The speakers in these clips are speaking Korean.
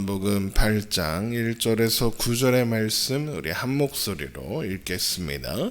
요한복음 8장 1절에서 9절의 말씀 우리 한 목소리로 읽겠습니다.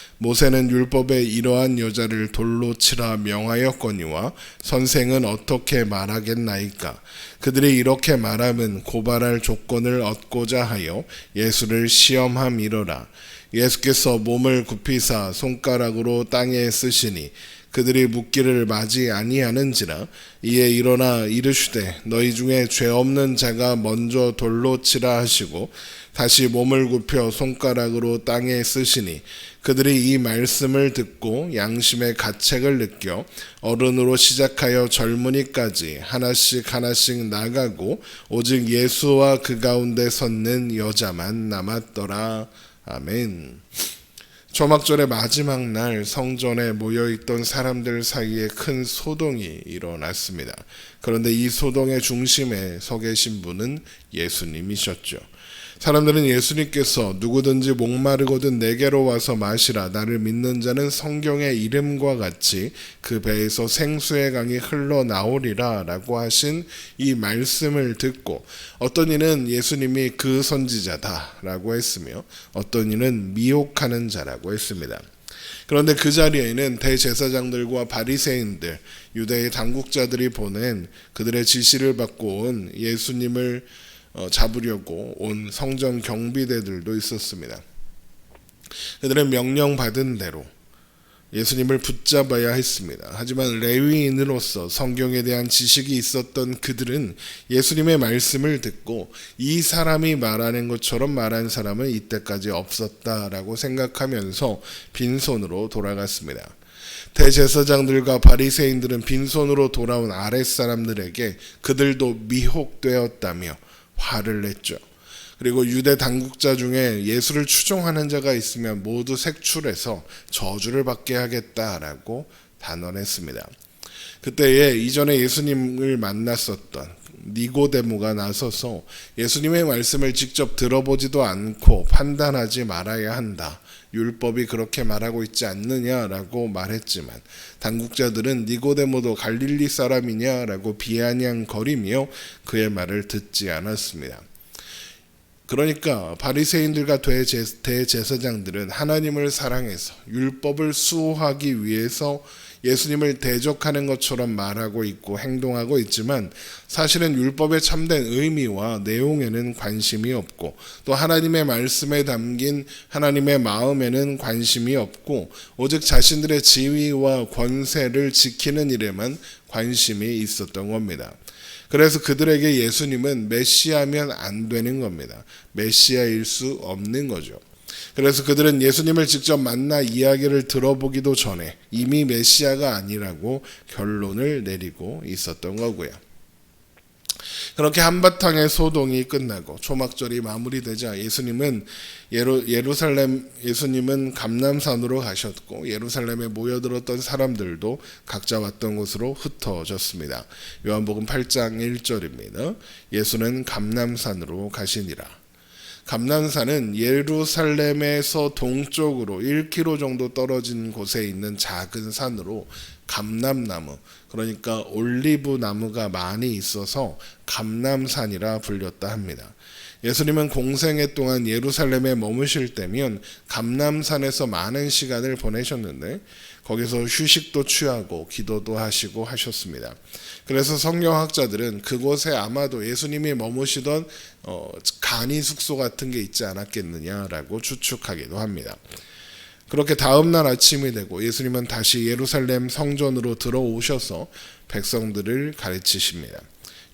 모세는 율법에 이러한 여자를 돌로 치라 명하였거니와 선생은 어떻게 말하겠나이까? 그들이 이렇게 말함은 고발할 조건을 얻고자 하여 예수를 시험함이로라. 예수께서 몸을 굽히사 손가락으로 땅에 쓰시니 그들이 묻기를 맞이 아니하는지라 이에 일어나 이르시되 너희 중에 죄 없는 자가 먼저 돌로 치라 하시고 다시 몸을 굽혀 손가락으로 땅에 쓰시니 그들이 이 말씀을 듣고 양심의 가책을 느껴 어른으로 시작하여 젊은이까지 하나씩 하나씩 나가고 오직 예수와 그 가운데 섰는 여자만 남았더라. 아멘. 초막절의 마지막 날 성전에 모여 있던 사람들 사이에 큰 소동이 일어났습니다. 그런데 이 소동의 중심에 서 계신 분은 예수님이셨죠. 사람들은 예수님께서 누구든지 목마르거든 내게로 와서 마시라 나를 믿는 자는 성경의 이름과 같이 그 배에서 생수의 강이 흘러나오리라 라고 하신 이 말씀을 듣고 어떤 이는 예수님이 그 선지자다 라고 했으며 어떤 이는 미혹하는 자라고 했습니다. 그런데 그 자리에는 대제사장들과 바리새인들, 유대의 당국자들이 보낸 그들의 지시를 받고 온 예수님을 어, 잡으려고 온 성전 경비대들도 있었습니다. 그들은 명령받은 대로 예수님을 붙잡아야 했습니다. 하지만 레위인으로서 성경에 대한 지식이 있었던 그들은 예수님의 말씀을 듣고 이 사람이 말하는 것처럼 말한 사람은 이때까지 없었다라고 생각하면서 빈손으로 돌아갔습니다. 대제사장들과 바리새인들은 빈손으로 돌아온 아랫사람들에게 그들도 미혹되었다며 화를 냈죠. 그리고 유대 당국자 중에 예수를 추종하는 자가 있으면 모두 색출해서 저주를 받게 하겠다라고 단언했습니다. 그때에 이전에 예수님을 만났었던 니고데모가 나서서 예수님의 말씀을 직접 들어보지도 않고 판단하지 말아야 한다. 율법이 그렇게 말하고 있지 않느냐라고 말했지만 당국자들은 니고데모도 갈릴리 사람이냐라고 비아냥거리며 그의 말을 듣지 않았습니다. 그러니까 바리새인들과 대제사장들은 하나님을 사랑해서 율법을 수호하기 위해서 예수님을 대적하는 것처럼 말하고 있고 행동하고 있지만 사실은 율법의 참된 의미와 내용에는 관심이 없고 또 하나님의 말씀에 담긴 하나님의 마음에는 관심이 없고 오직 자신들의 지위와 권세를 지키는 일에만 관심이 있었던 겁니다. 그래서 그들에게 예수님은 메시아면 안 되는 겁니다. 메시아일 수 없는 거죠. 그래서 그들은 예수님을 직접 만나 이야기를 들어보기도 전에 이미 메시아가 아니라고 결론을 내리고 있었던 거고요. 그렇게 한바탕의 소동이 끝나고 초막절이 마무리되자 예수님은 예루, 예루살렘 예수님은 감남산으로 가셨고 예루살렘에 모여들었던 사람들도 각자 왔던 곳으로 흩어졌습니다. 요한복음 8장 1절입니다. 예수는 감남산으로 가시니라. 감난산은 예루살렘에서 동쪽으로 1km 정도 떨어진 곳에 있는 작은 산으로 감남나무 그러니까 올리브 나무가 많이 있어서 감남산이라 불렸다 합니다. 예수님은 공생애 동안 예루살렘에 머무실 때면 감남산에서 많은 시간을 보내셨는데 거기서 휴식도 취하고 기도도 하시고 하셨습니다. 그래서 성경학자들은 그곳에 아마도 예수님이 머무시던 어, 간이 숙소 같은 게 있지 않았겠느냐라고 추측하기도 합니다. 그렇게 다음 날 아침이 되고 예수님은 다시 예루살렘 성전으로 들어오셔서 백성들을 가르치십니다.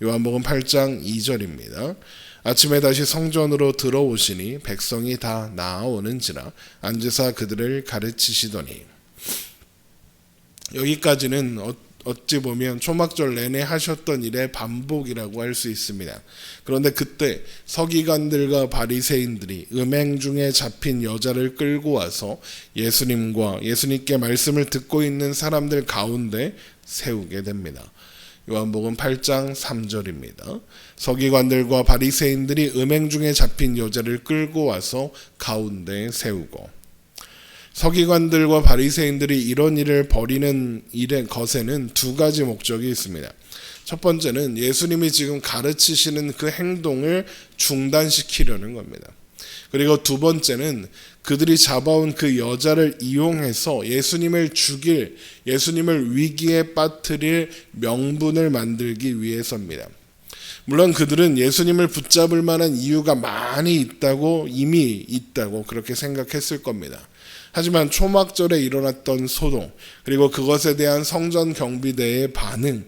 요한복음 8장 2절입니다. 아침에 다시 성전으로 들어오시니 백성이 다 나아오는지라 앉으사 그들을 가르치시더니 여기까지는 어, 어찌 보면 초막절 내내 하셨던 일의 반복이라고 할 수 있습니다. 그런데 그때 서기관들과 바리새인들이 음행 중에 잡힌 여자를 끌고 와서 예수님과 예수님께 말씀을 듣고 있는 사람들 가운데 세우게 됩니다. 요한복음 8장 3절입니다. 서기관들과 바리새인들이 음행 중에 잡힌 여자를 끌고 와서 가운데 세우고 서기관들과 바리새인들이 이런 일을 벌이는 일의 것에는 두 가지 목적이 있습니다. 첫 번째는 예수님이 지금 가르치시는 그 행동을 중단시키려는 겁니다. 그리고 두 번째는 그들이 잡아온 그 여자를 이용해서 예수님을 죽일, 예수님을 위기에 빠뜨릴 명분을 만들기 위해서입니다. 물론 그들은 예수님을 붙잡을 만한 이유가 많이 있다고 이미 있다고 그렇게 생각했을 겁니다. 하지만 초막절에 일어났던 소동, 그리고 그것에 대한 성전 경비대의 반응,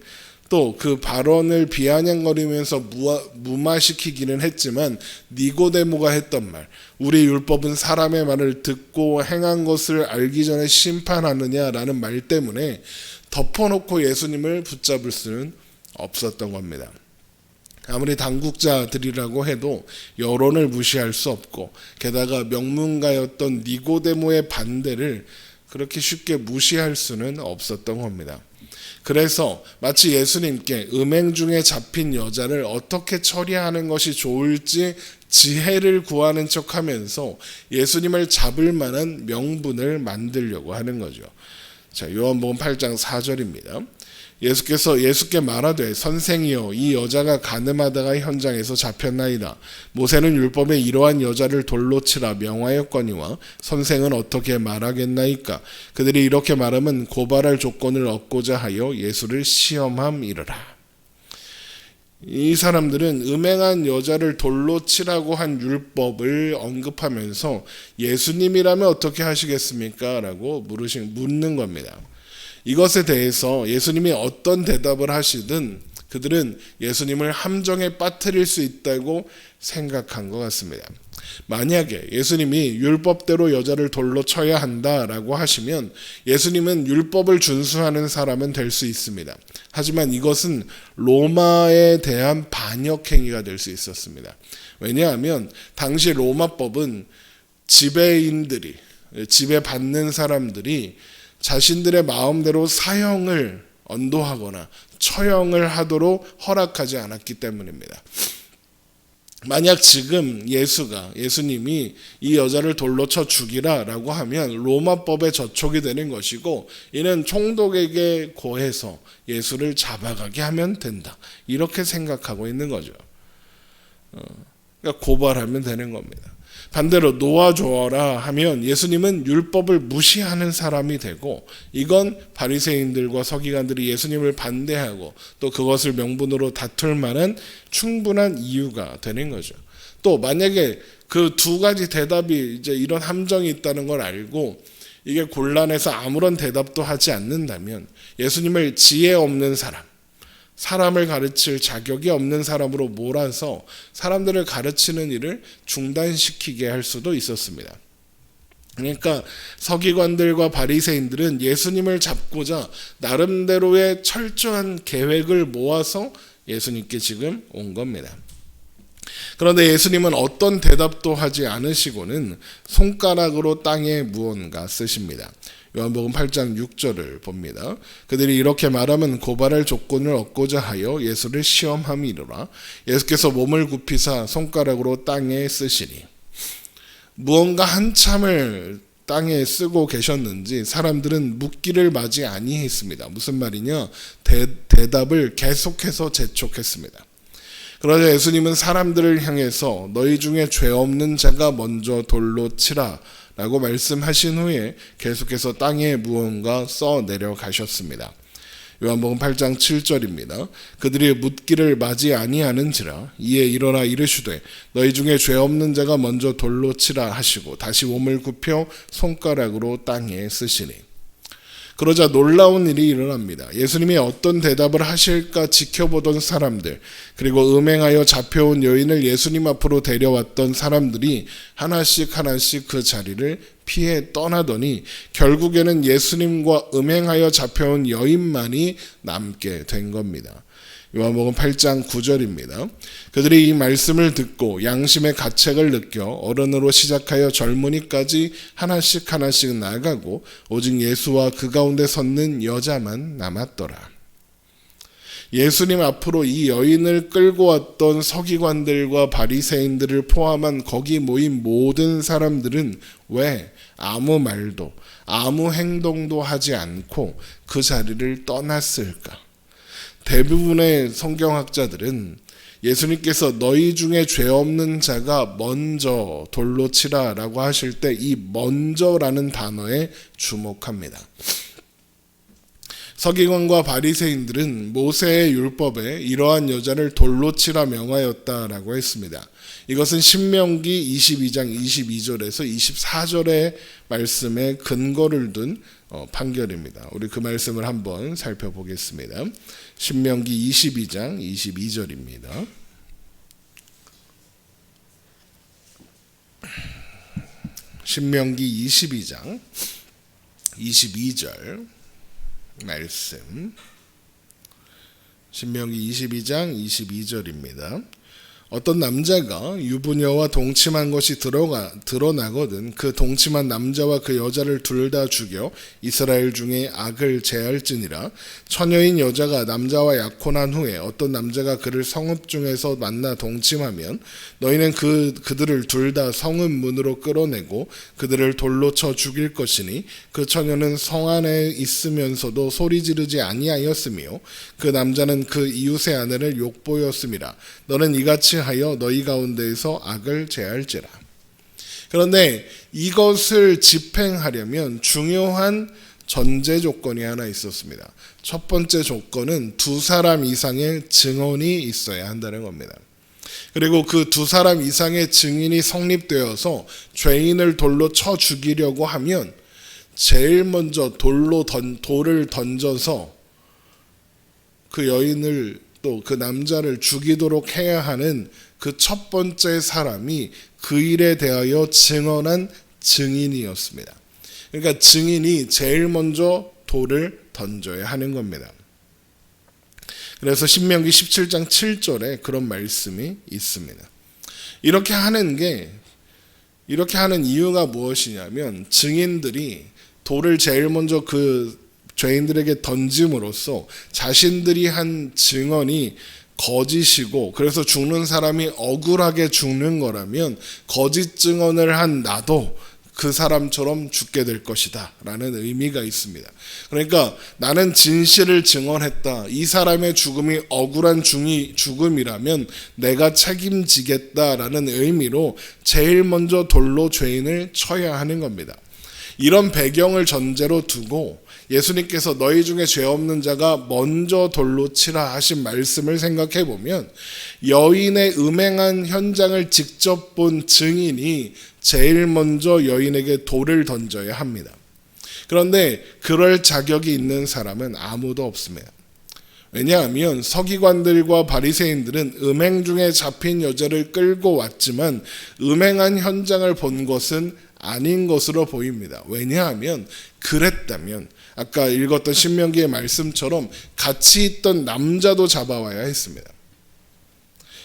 또 그 발언을 비아냥거리면서 무아, 무마시키기는 했지만 니고데모가 했던 말, 우리 율법은 사람의 말을 듣고 행한 것을 알기 전에 심판하느냐라는 말 때문에 덮어놓고 예수님을 붙잡을 수는 없었던 겁니다. 아무리 당국자들이라고 해도 여론을 무시할 수 없고 게다가 명문가였던 니고데모의 반대를 그렇게 쉽게 무시할 수는 없었던 겁니다. 그래서 마치 예수님께 음행 중에 잡힌 여자를 어떻게 처리하는 것이 좋을지 지혜를 구하는 척 하면서 예수님을 잡을 만한 명분을 만들려고 하는 거죠. 자, 요한복음 8장 4절입니다. 예수께서 예수께 말하되 선생이여 이 여자가 가늠하다가 현장에서 잡혔나이다. 모세는 율법에 이러한 여자를 돌로 치라 명하였거니와 선생은 어떻게 말하겠나이까. 그들이 이렇게 말하면 고발할 조건을 얻고자 하여 예수를 시험함이르라. 이 사람들은 음행한 여자를 돌로 치라고 한 율법을 언급하면서 예수님이라면 어떻게 하시겠습니까? 라고 물으신, 묻는 겁니다. 이것에 대해서 예수님이 어떤 대답을 하시든 그들은 예수님을 함정에 빠뜨릴 수 있다고 생각한 것 같습니다. 만약에 예수님이 율법대로 여자를 돌로 쳐야 한다라고 하시면 예수님은 율법을 준수하는 사람은 될 수 있습니다. 하지만 이것은 로마에 대한 반역 행위가 될 수 있었습니다. 왜냐하면 당시 로마법은 지배인들이 지배받는 사람들이 자신들의 마음대로 사형을 언도하거나 처형을 하도록 허락하지 않았기 때문입니다. 만약 지금 예수가 예수님이 이 여자를 돌로 쳐 죽이라라고 하면 로마법에 저촉이 되는 것이고 이는 총독에게 고해서 예수를 잡아가게 하면 된다 이렇게 생각하고 있는 거죠. 어, 그러니까 고발하면 되는 겁니다. 반대로 놓아줘라 하면 예수님은 율법을 무시하는 사람이 되고 이건 바리새인들과 서기관들이 예수님을 반대하고 또 그것을 명분으로 다툴 만한 충분한 이유가 되는 거죠. 또 만약에 그 두 가지 대답이 이제 이런 함정이 있다는 걸 알고 이게 곤란해서 아무런 대답도 하지 않는다면 예수님을 지혜 없는 사람 사람을 가르칠 자격이 없는 사람으로 몰아서 사람들을 가르치는 일을 중단시키게 할 수도 있었습니다. 그러니까 서기관들과 바리새인들은 예수님을 잡고자 나름대로의 철저한 계획을 모아서 예수님께 지금 온 겁니다. 그런데 예수님은 어떤 대답도 하지 않으시고는 손가락으로 땅에 무언가 쓰십니다. 요한복음 8장 6절을 봅니다. 그들이 이렇게 말하면 고발할 조건을 얻고자 하여 예수를 시험함이로라. 예수께서 몸을 굽히사 손가락으로 땅에 쓰시니 무언가 한참을 땅에 쓰고 계셨는지 사람들은 묻기를 맞이 아니했습니다. 무슨 말이냐? 대, 대답을 계속해서 재촉했습니다. 그러자 예수님은 사람들을 향해서 너희 중에 죄 없는 자가 먼저 돌로 치라 라고 말씀하신 후에 계속해서 땅에 무언가 써 내려가셨습니다. 요한복음 8장 7절입니다. 그들이 묻기를 맞이 아니하는지라 이에 일어나 이르시되 너희 중에 죄 없는 자가 먼저 돌로 치라 하시고 다시 몸을 굽혀 손가락으로 땅에 쓰시니 그러자 놀라운 일이 일어납니다. 예수님이 어떤 대답을 하실까 지켜보던 사람들, 그리고 음행하여 잡혀온 여인을 예수님 앞으로 데려왔던 사람들이 하나씩 하나씩 그 자리를 피해 떠나더니 결국에는 예수님과 음행하여 잡혀온 여인만이 남게 된 겁니다. 요한복음 8장 9절입니다. 그들이 이 말씀을 듣고 양심의 가책을 느껴 어른으로 시작하여 젊은이까지 하나씩 하나씩 나가고 오직 예수와 그 가운데 섰는 여자만 남았더라. 예수님 앞으로 이 여인을 끌고 왔던 서기관들과 바리새인들을 포함한 거기 모인 모든 사람들은 왜 아무 말도 아무 행동도 하지 않고 그 자리를 떠났을까? 대부분의 성경학자들은 예수님께서 너희 중에 죄 없는 자가 먼저 돌로 치라 라고 하실 때 이 먼저라는 단어에 주목합니다. 서기관과 바리새인들은 모세의 율법에 이러한 여자를 돌로 치라 명하였다라고 했습니다. 이것은 신명기 22장 22절에서 24절의 말씀에 근거를 둔 어, 판결입니다. 우리 그 말씀을 한번 살펴보겠습니다. 신명기 22장 22절입니다. 신명기 22장 22절 말씀 신명기 22장 22절입니다. 어떤 남자가 유부녀와 동침한 것이 들어가, 드러나거든 그 동침한 남자와 그 여자를 둘 다 죽여 이스라엘 중에 악을 제할지니라. 처녀인 여자가 남자와 약혼한 후에 어떤 남자가 그를 성읍 중에서 만나 동침하면 너희는 그 그들을 둘 다 성읍 문으로 끌어내고 그들을 돌로 쳐 죽일 것이니 그 처녀는 성 안에 있으면서도 소리 지르지 아니하였으며 그 남자는 그 이웃의 아내를 욕보였음이라 너는 이같이 하여 너희 가운데에서 악을 제할지라. 그런데 이것을 집행하려면 중요한 전제 조건이 하나 있었습니다. 첫 번째 조건은 두 사람 이상의 증언이 있어야 한다는 겁니다. 그리고 그 두 사람 이상의 증인이 성립되어서 죄인을 돌로 쳐 죽이려고 하면 제일 먼저 돌로 던, 돌을 던져서 그 여인을 또 그 남자를 죽이도록 해야 하는 그 첫 번째 사람이 그 일에 대하여 증언한 증인이었습니다. 그러니까 증인이 제일 먼저 돌을 던져야 하는 겁니다. 그래서 신명기 17장 7절에 그런 말씀이 있습니다. 이렇게 하는 게 이렇게 하는 이유가 무엇이냐면 증인들이 돌을 제일 먼저 그 죄인들에게 던짐으로써 자신들이 한 증언이 거짓이고 그래서 죽는 사람이 억울하게 죽는 거라면 거짓 증언을 한 나도 그 사람처럼 죽게 될 것이다 라는 의미가 있습니다. 그러니까 나는 진실을 증언했다. 이 사람의 죽음이 억울한 중이 죽음이라면 내가 책임지겠다 라는 의미로 제일 먼저 돌로 죄인을 쳐야 하는 겁니다. 이런 배경을 전제로 두고 예수님께서 너희 중에 죄 없는 자가 먼저 돌로 치라 하신 말씀을 생각해 보면 여인의 음행한 현장을 직접 본 증인이 제일 먼저 여인에게 돌을 던져야 합니다. 그런데 그럴 자격이 있는 사람은 아무도 없습니다. 왜냐하면 서기관들과 바리새인들은 음행 중에 잡힌 여자를 끌고 왔지만 음행한 현장을 본 것은 아닌 것으로 보입니다. 왜냐하면 그랬다면 아까 읽었던 신명기의 말씀처럼 같이 있던 남자도 잡아와야 했습니다.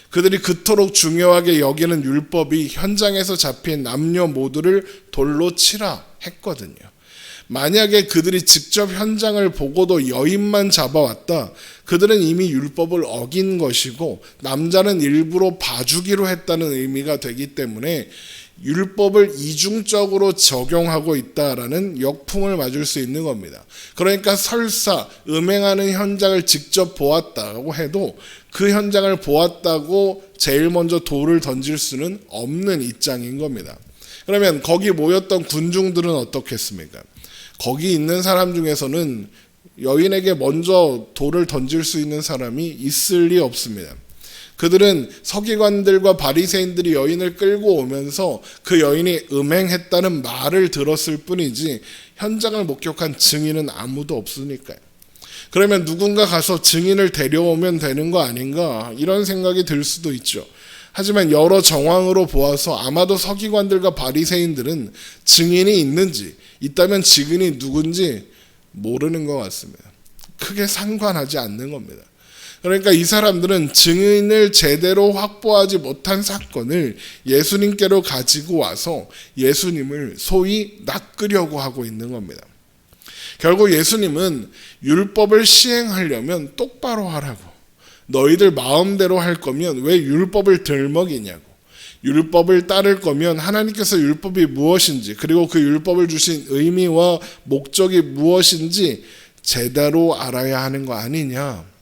그들이 그토록 중요하게 여기는 율법이 현장에서 잡힌 남녀 모두를 돌로 치라 했거든요. 만약에 그들이 직접 현장을 보고도 여인만 잡아왔다. 그들은 이미 율법을 어긴 것이고 남자는 일부러 봐주기로 했다는 의미가 되기 때문에 율법을 이중적으로 적용하고 있다라는 역풍을 맞을 수 있는 겁니다. 그러니까 설사 음행하는 현장을 직접 보았다고 해도 그 현장을 보았다고 제일 먼저 돌을 던질 수는 없는 입장인 겁니다. 그러면 거기 모였던 군중들은 어떻겠습니까? 거기 있는 사람 중에서는 여인에게 먼저 돌을 던질 수 있는 사람이 있을 리 없습니다. 그들은 서기관들과 바리새인들이 여인을 끌고 오면서 그 여인이 음행했다는 말을 들었을 뿐이지 현장을 목격한 증인은 아무도 없으니까요. 그러면 누군가 가서 증인을 데려오면 되는 거 아닌가 이런 생각이 들 수도 있죠. 하지만 여러 정황으로 보아서 아마도 서기관들과 바리새인들은 증인이 있는지 있다면 증인이 누군지 모르는 것 같습니다. 크게 상관하지 않는 겁니다. 그러니까 이 사람들은 증인을 제대로 확보하지 못한 사건을 예수님께로 가지고 와서 예수님을 소위 낚으려고 하고 있는 겁니다. 결국 예수님은 율법을 시행하려면 똑바로 하라고. 너희들 마음대로 할 거면 왜 율법을 들먹이냐고. 율법을 따를 거면 하나님께서 율법이 무엇인지 그리고 그 율법을 주신 의미와 목적이 무엇인지 제대로 알아야 하는 거 아니냐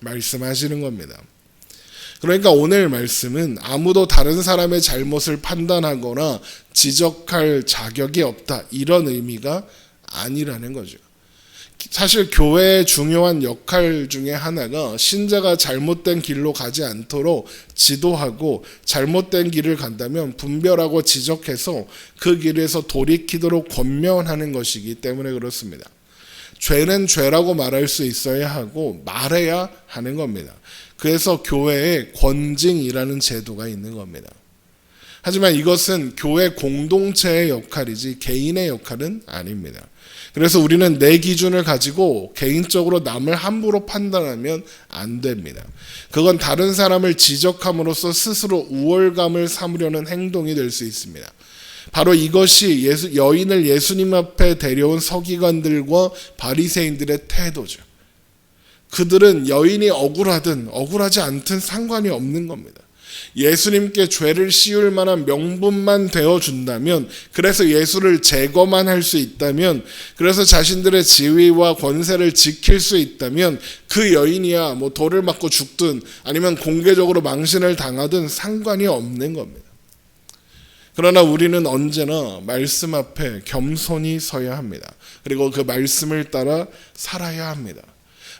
말씀하시는 겁니다. 그러니까 오늘 말씀은 아무도 다른 사람의 잘못을 판단하거나 지적할 자격이 없다 이런 의미가 아니라는 거죠. 사실 교회의 중요한 역할 중에 하나가 신자가 잘못된 길로 가지 않도록 지도하고 잘못된 길을 간다면 분별하고 지적해서 그 길에서 돌이키도록 권면하는 것이기 때문에 그렇습니다. 죄는 죄라고 말할 수 있어야 하고 말해야 하는 겁니다. 그래서 교회에 권징이라는 제도가 있는 겁니다. 하지만 이것은 교회 공동체의 역할이지 개인의 역할은 아닙니다. 그래서 우리는 내 기준을 가지고 개인적으로 남을 함부로 판단하면 안 됩니다. 그건 다른 사람을 지적함으로써 스스로 우월감을 삼으려는 행동이 될 수 있습니다. 바로 이것이 예수, 여인을 예수님 앞에 데려온 서기관들과 바리새인들의 태도죠. 그들은 여인이 억울하든 억울하지 않든 상관이 없는 겁니다. 예수님께 죄를 씌울 만한 명분만 되어 준다면 그래서 예수를 제거만 할 수 있다면 그래서 자신들의 지위와 권세를 지킬 수 있다면 그 여인이야 뭐 돌을 맞고 죽든 아니면 공개적으로 망신을 당하든 상관이 없는 겁니다. 그러나 우리는 언제나 말씀 앞에 겸손히 서야 합니다. 그리고 그 말씀을 따라 살아야 합니다.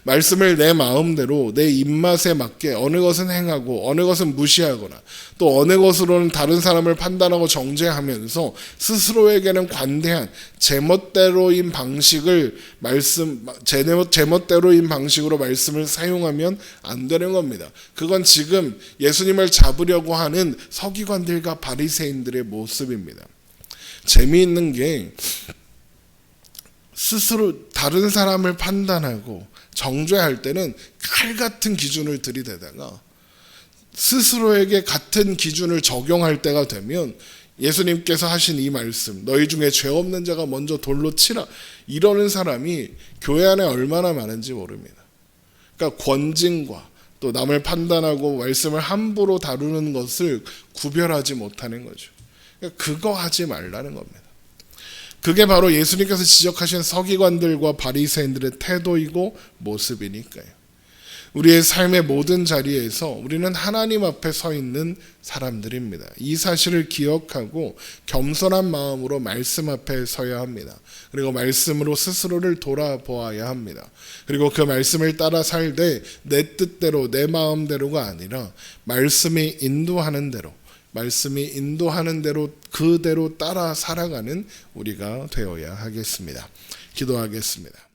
말씀을 내 마음대로 내 입맛에 맞게 어느 것은 행하고 어느 것은 무시하거나 또 어느 것으로는 다른 사람을 판단하고 정죄하면서 스스로에게는 관대한 제멋대로인 방식을 말씀 제멋 제멋대로인 방식으로 말씀을 사용하면 안 되는 겁니다. 그건 지금 예수님을 잡으려고 하는 서기관들과 바리새인들의 모습입니다. 재미있는 게 스스로 다른 사람을 판단하고 정죄할 때는 칼 같은 기준을 들이대다가 스스로에게 같은 기준을 적용할 때가 되면 예수님께서 하신 이 말씀, 너희 중에 죄 없는 자가 먼저 돌로 치라. 이러는 사람이 교회 안에 얼마나 많은지 모릅니다. 그러니까 권징과 또 남을 판단하고 말씀을 함부로 다루는 것을 구별하지 못하는 거죠. 그러니까 그거 하지 말라는 겁니다. 그게 바로 예수님께서 지적하신 서기관들과 바리새인들의 태도이고 모습이니까요. 우리의 삶의 모든 자리에서 우리는 하나님 앞에 서 있는 사람들입니다. 이 사실을 기억하고 겸손한 마음으로 말씀 앞에 서야 합니다. 그리고 말씀으로 스스로를 돌아보아야 합니다. 그리고 그 말씀을 따라 살되 내 뜻대로 내 마음대로가 아니라 말씀이 인도하는 대로 말씀이 인도하는 대로 그대로 따라 살아가는 우리가 되어야 하겠습니다. 기도하겠습니다.